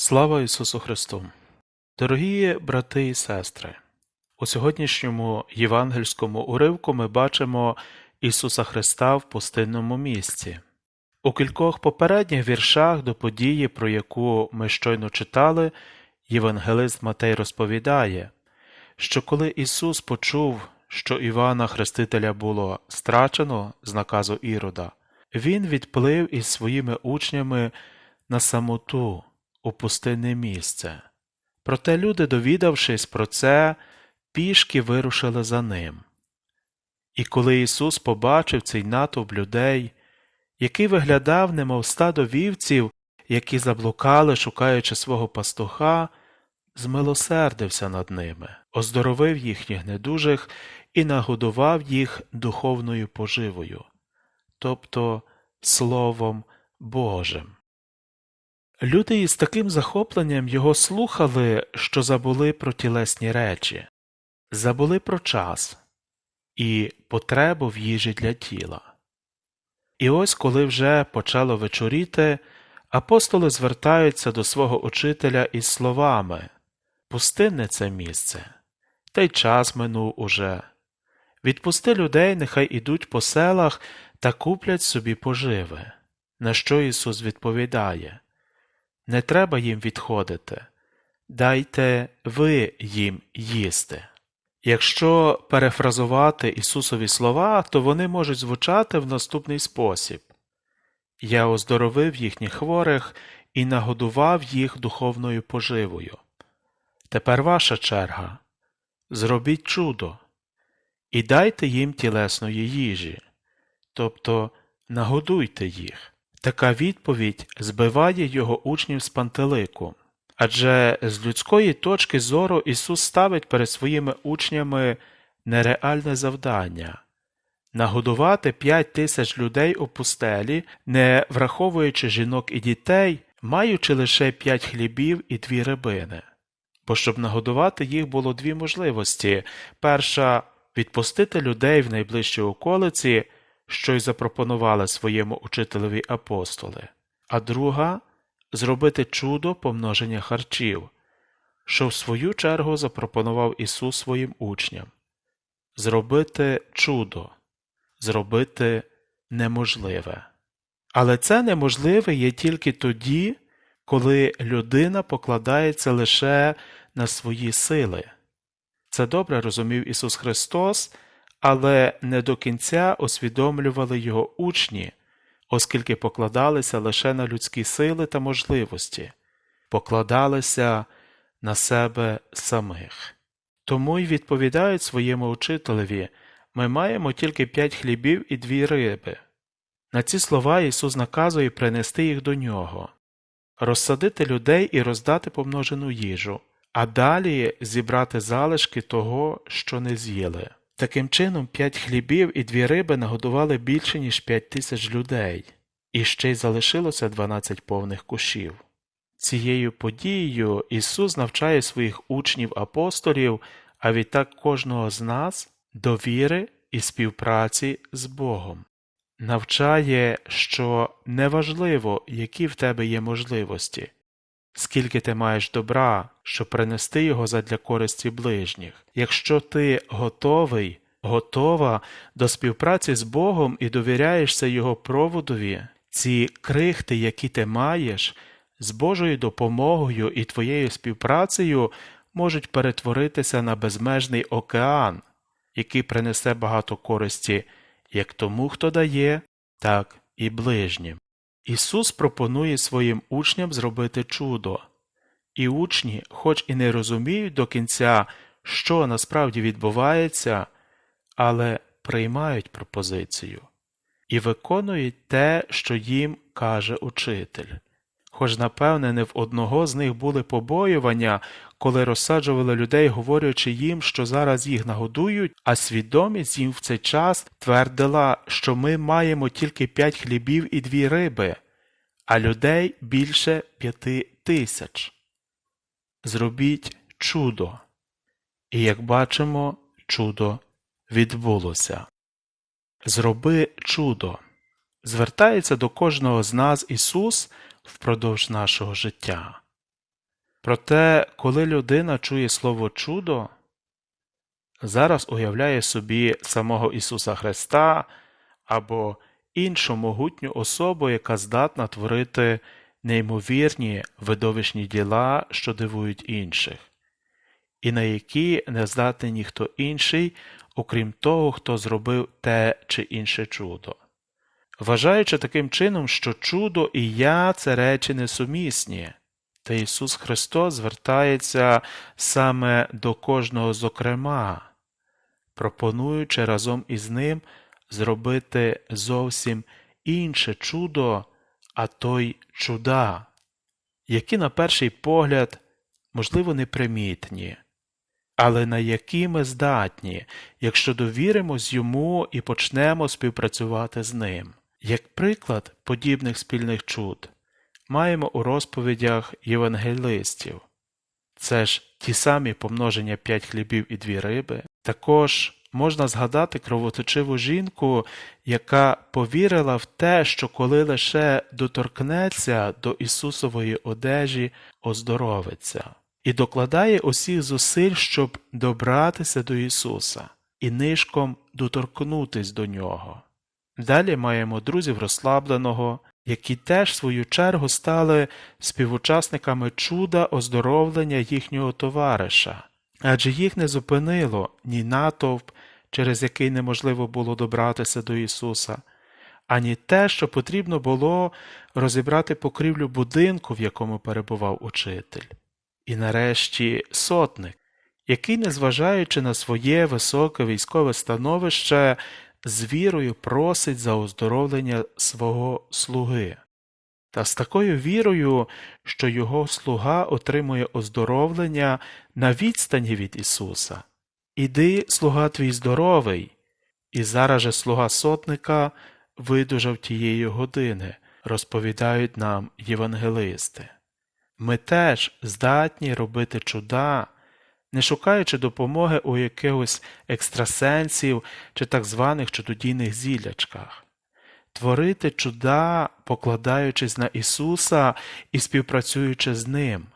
Слава Ісусу Христу! Дорогі брати і сестри! У сьогоднішньому євангельському уривку ми бачимо Ісуса Христа в пустинному місці. У кількох попередніх віршах до події, про яку ми щойно читали, євангелист Матей розповідає, що коли Ісус почув, що Івана Хрестителя було страчено з наказу Ірода, Він відплив із своїми учнями на самоту у пустинне місце. Проте люди, довідавшись про це, пішки вирушили за ним. І коли Ісус побачив цей натовп людей, який виглядав, немов стадо вівців, які заблукали, шукаючи свого пастуха, змилосердився над ними, оздоровив їхніх недужих і нагодував їх духовною поживою, тобто Словом Божим. Люди із таким захопленням його слухали, що забули про тілесні речі, забули про час і потребу в їжі для тіла. І ось коли вже почало вечоріти, апостоли звертаються до свого учителя із словами Пустинне це місце, та й час минув уже. Відпусти людей, нехай ідуть по селах та куплять собі поживи. На що Ісус відповідає Не треба їм відходити, дайте ви їм їсти. Якщо перефразувати Ісусові слова, то вони можуть звучати в наступний спосіб Я оздоровив їхніх хворих і нагодував їх духовною поживою. Тепер ваша черга зробіть чудо і дайте їм тілесної їжі, тобто нагодуйте їх. Така відповідь збиває його учнів з пантелику. Адже з людської точки зору Ісус ставить перед своїми учнями нереальне завдання нагодувати п'ять тисяч людей у пустелі, не враховуючи жінок і дітей, маючи лише п'ять хлібів і дві рибини. Бо щоб нагодувати їх було дві можливості перша відпустити людей в найближчій околиці, що й запропонували своєму учителеві апостоли, а друга зробити чудо помноження харчів, що в свою чергу запропонував Ісус своїм учням зробити чудо, зробити неможливе. Але це неможливе є тільки тоді, коли людина покладається лише на свої сили. Це добре розумів Ісус Христос, але не до кінця усвідомлювали його учні, оскільки покладалися лише на людські сили та можливості, покладалися на себе самих. Тому й відповідають своєму учителеві ми маємо тільки п'ять хлібів і дві риби. На ці слова Ісус наказує принести їх до нього, розсадити людей і роздати помножену їжу, а далі зібрати залишки того, що не з'їли. Таким чином, п'ять хлібів і дві риби нагодували більше, ніж п'ять тисяч людей, і ще й залишилося дванадцять повних кушів. Цією подією Ісус навчає своїх учнів апостолів, а відтак кожного з нас до віри і співпраці з Богом. Навчає, що неважливо, які в тебе є можливості, скільки ти маєш добра, щоб принести його задля користі ближніх. Якщо ти готовий, готова до співпраці з Богом і довіряєшся Його проводові, ці крихти, які ти маєш, з Божою допомогою і твоєю співпрацею можуть перетворитися на безмежний океан, який принесе багато користі як тому, хто дає, так і ближнім. Ісус пропонує своїм учням зробити чудо, і учні, хоч і не розуміють до кінця, що насправді відбувається, але приймають пропозицію і виконують те, що їм каже учитель. Хоч, напевне, не в одного з них були побоювання, коли розсаджували людей, говорячи їм, що зараз їх нагодують, а свідомість їм в цей час твердила, що ми маємо тільки п'ять хлібів і дві риби, а людей більше п'яти тисяч. Зробіть чудо. І, як бачимо, чудо відбулося. Зроби чудо. Звертається до кожного з нас Ісус впродовж нашого життя. Проте, коли людина чує слово чудо, зараз уявляє собі самого Ісуса Христа або іншу могутню особу, яка здатна творити неймовірні видовищні діла, що дивують інших, і на які не здатний ніхто інший, окрім того, хто зробив те чи інше чудо. Вважаючи таким чином, що чудо і я це речі несумісні, та Ісус Христос звертається саме до кожного зокрема, пропонуючи разом із Ним зробити зовсім інше чудо, а то й чуда, які на перший погляд, можливо, непримітні, але на які ми здатні, якщо довіримось йому і почнемо співпрацювати з ним. Як приклад подібних спільних чуд маємо у розповідях євангелистів. Це ж ті самі помноження п'ять хлібів і дві риби. Також можна згадати кровоточиву жінку, яка повірила в те, що коли лише доторкнеться до Ісусової одежі, оздоровиться, і докладає усіх зусиль, щоб добратися до Ісуса і нишком доторкнутись до Нього. Далі маємо друзів розслабленого, які теж в свою чергу стали співучасниками чуда оздоровлення їхнього товариша, адже їх не зупинило ні натовп, через який неможливо було добратися до Ісуса, ані те, що потрібно було розібрати покрівлю будинку, в якому перебував учитель, і нарешті сотник, який, незважаючи на своє високе військове становище, з вірою просить за оздоровлення свого слуги, та з такою вірою, що його слуга отримує оздоровлення на відстані від Ісуса. Іди, слуга твій здоровий, і зараз же слуга сотника видужав тієї години, розповідають нам євангелисти. Ми теж здатні робити чуда не шукаючи допомоги у якихось екстрасенсів чи так званих чудодійних зілячках, творити чуда, покладаючись на Ісуса і співпрацюючи з Ним,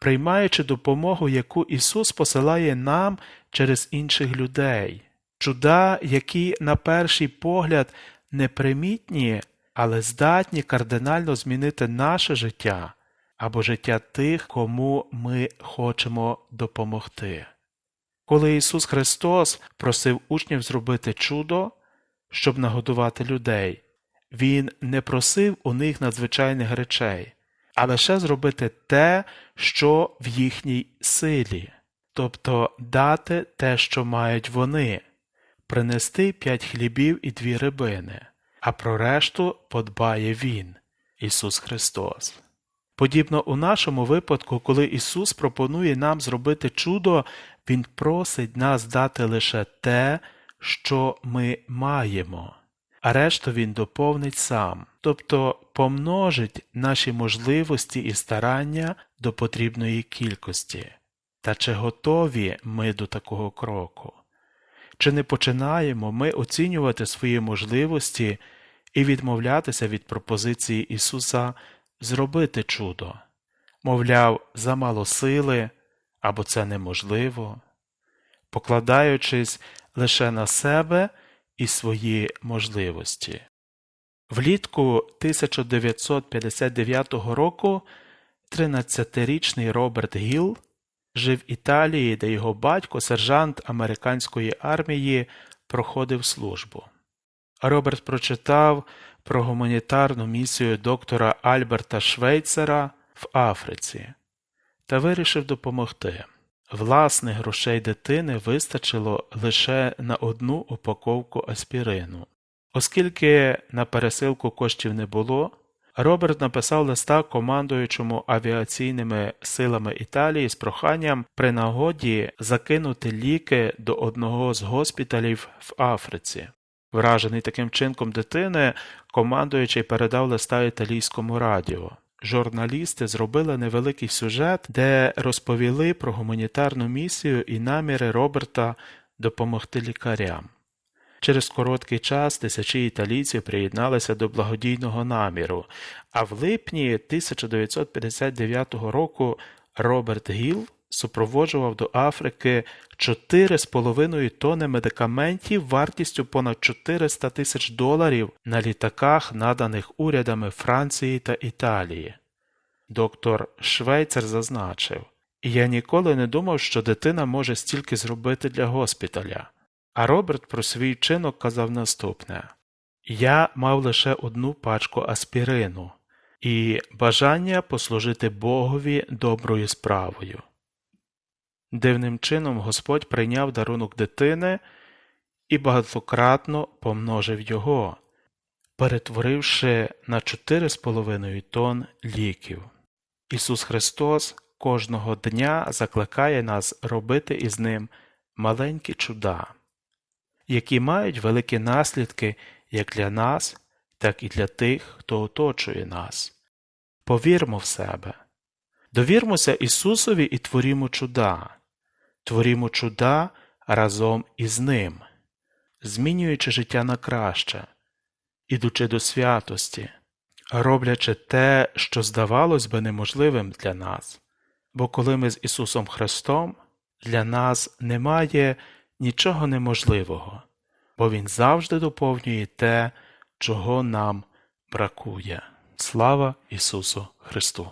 приймаючи допомогу, яку Ісус посилає нам через інших людей, чуда, які, на перший погляд, непримітні, але здатні кардинально змінити наше життя або життя тих, кому ми хочемо допомогти. Коли Ісус Христос просив учнів зробити чудо, щоб нагодувати людей, Він не просив у них надзвичайних речей, а лише зробити те, що в їхній силі, тобто дати те, що мають вони, принести п'ять хлібів і дві рибини, а про решту подбає Він, Ісус Христос. Подібно у нашому випадку, коли Ісус пропонує нам зробити чудо, Він просить нас дати лише те, що ми маємо, а решту Він доповнить сам, тобто помножить наші можливості і старання до потрібної кількості. Та чи готові ми до такого кроку? Чи не починаємо ми оцінювати свої можливості і відмовлятися від пропозиції Ісуса? Зробити чудо, мовляв, замало сили або це неможливо, покладаючись лише на себе і свої можливості. Влітку 1959 року 13-річний Роберт Гіл жив в Італії, де його батько, сержант американської армії, проходив службу. Роберт прочитав про гуманітарну місію доктора Альберта Швейцера в Африці та вирішив допомогти. Власних грошей дитини вистачило лише на одну упаковку аспірину. Оскільки на пересилку коштів не було, Роберт написав листа командуючому авіаційними силами Італії з проханням при нагоді закинути ліки до одного з госпіталів в Африці. Вражений таким чинком дитини, командуючий передав листа італійському радіо. Журналісти зробили невеликий сюжет, де розповіли про гуманітарну місію і наміри Роберта допомогти лікарям. Через короткий час тисячі італійців приєдналися до благодійного наміру, а в липні 1959 року Роберт Гіл супроводжував до Африки 4,5 тонни медикаментів вартістю понад 400 тисяч доларів на літаках, наданих урядами Франції та Італії. Доктор Швейцер зазначив, я ніколи не думав, що дитина може стільки зробити для госпіталя. А Роберт про свій вчинок казав наступне Я мав лише одну пачку аспірину і бажання послужити Богові доброю справою. Дивним чином Господь прийняв дарунок дитини і багатократно помножив його, перетворивши на 4,5 тонн ліків. Ісус Христос кожного дня закликає нас робити із ним маленькі чуда, які мають великі наслідки як для нас, так і для тих, хто оточує нас. Повірмо в себе, довірмося Ісусові і творімо чуда, творімо чуда разом із Ним, змінюючи життя на краще, ідучи до святості, роблячи те, що здавалось би неможливим для нас. Бо коли ми з Ісусом Христом, для нас немає нічого неможливого, бо Він завжди доповнює те, чого нам бракує. Слава Ісусу Христу!